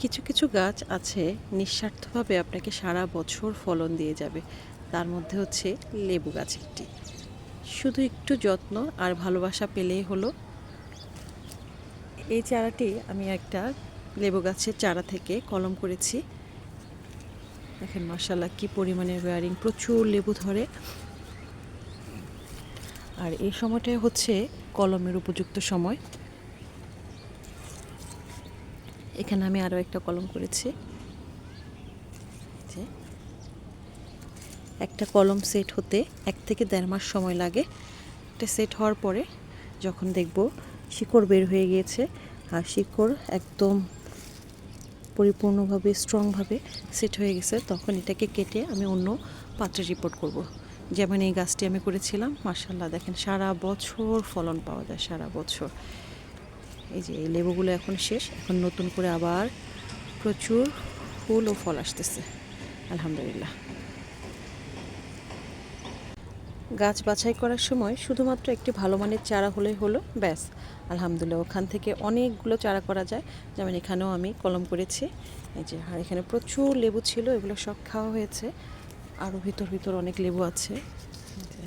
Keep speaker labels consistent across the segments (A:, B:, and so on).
A: কিছু কিছু গাছ আছে, নিঃস্বার্থভাবে আপনাকে সারা বছর ফলন দিয়ে যাবে। তার মধ্যে হচ্ছে লেবু গাছ একটি। শুধু একটু যত্ন আর ভালোবাসা পেলেই হলো। এই চারাটি আমি একটা লেবু গাছের চারা থেকে কলম করেছি। দেখেন মার্শাল্লাহ কি পরিমাণে ওয়ারিং প্রচুর লেবু ধরে। আর এই সময়টাই হচ্ছে কলমের উপযুক্ত সময়। এখানে আমি আরও একটা কলম করেছি। একটা কলম সেট হতে এক থেকে দেড় মাস সময় লাগে। এটা সেট হওয়ার পরে যখন দেখব শিকড় বের হয়ে গিয়েছে আর শিকড় একদম পরিপূর্ণভাবে স্ট্রংভাবে সেট হয়ে গেছে, তখন এটাকে কেটে আমি অন্য পাত্রে রিপোর্ট করব। যেমন এই গাছটি আমি করেছিলাম মার্শাল্লাহ দেখেন সারা বছর ফলন পাওয়া যায়, সারা বছর। এই যে এই লেবুগুলো এখন শেষ। এখন নতুন করে আবার প্রচুর ফুল ও ফল আসতেছে। আলহামদুলিল্লাহ। গাছ বাছাই করার সময় শুধুমাত্র একটি ভালো মানের চারা হলেই হলো, ব্যাস। আলহামদুলিল্লাহ, ওখান থেকে অনেকগুলো চারা করা যায়। যেমন এখানেও আমি কলম করেছি। এই যে, আর এখানে প্রচুর লেবু ছিল, এগুলো সব খাওয়া হয়েছে। আরও ভিতর ভিতর অনেক লেবু আছে এই যে।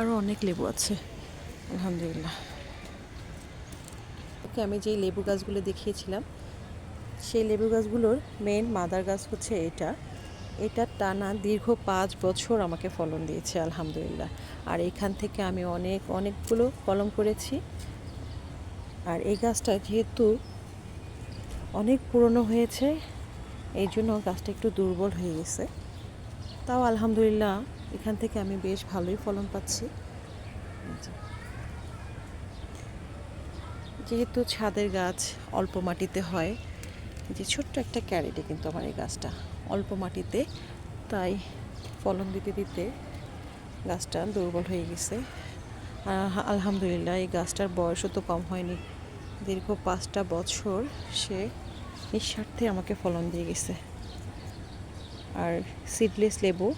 A: আরও অনেক লেবু আছে। আলহামদুলিল্লাহ। ওকে, আমি যেই লেবু গাছগুলো দেখিয়েছিলাম, সেই লেবু গাছগুলোর মেন মাদার গাছ হচ্ছে এটা। এটা টানা দীর্ঘ পাঁচ বছর আমাকে ফলন দিয়েছে, আলহামদুলিল্লাহ। আর এখান থেকে আমি অনেক, অনেকগুলো কলম করেছি। আর এই গাছটা যেহেতু অনেক পুরনো হয়েছে, এই জন্য গাছটা একটু দুর্বল হয়ে গেছে। তাও আলহামদুলিল্লাহ এখান থেকে আমি বেশ ভালোই ফলন পাচ্ছি। যেহেতু ছাদের গাছ অল্প মাটিতে হয় যে ছোট্ট একটা ক্যারেটে কিন্তু আমার এই গাছটা অল্প মাটিতে, তাই ফলন দিতে দিতে গাছটা দুর্বল হয়ে গেছে। আলহামদুলিল্লাহ এই গাছটার বয়সও তো কম হয়নি। দীর্ঘ পাঁচটা বছর সে নিঃস্বার্থে আমাকে ফলন দিয়ে গেছে। আর সিডলেস লেবু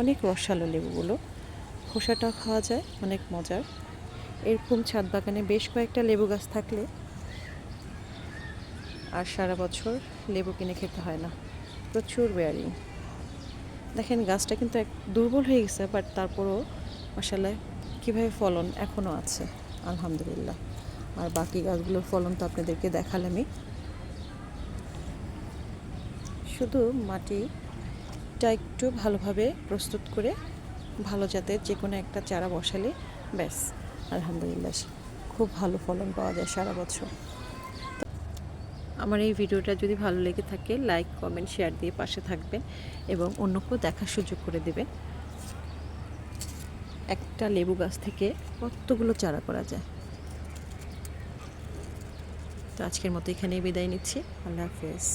A: অনেক রসালো লেবুগুলো। খোসাটাও খাওয়া যায়, অনেক মজার। এরকম ছাদ বাগানে বেশ কয়েকটা লেবু গাছ থাকলে আর সারা বছর লেবু কিনে খেতে হয় না। প্রচুর বেয়ারিং। দেখেন, গাছটা কিন্তু এক, দুর্বল হয়ে গেছে, বাট তারপরও মশালায় কীভাবে ফলন এখনও আছে, আলহামদুলিল্লাহ। আর বাকি গাছগুলোর ফলন তো আপনাদেরকে দেখালামই। শুধু মাটিটা একটু ভালোভাবে প্রস্তুত করে ভালো জাতের যে কোনো একটা চারা বসালে, ব্যাস, আলহামদুলিল্লাহ, খুব ভালো ফলন পাওয়া যায় সারা বছর। আমার এই ভিডিওটা যদি ভালো লেগে থাকে, লাইক, কমেন্ট, শেয়ার দিয়ে পাশে থাকবেন এবং অন্যকেও দেখার সুযোগ করে দেবেন। একটা লেবু গাছ থেকে কতগুলো চারা করা যায়? তো আজকের মতো এখানেই বিদায় নিচ্ছি। আল্লাহ হাফেজ।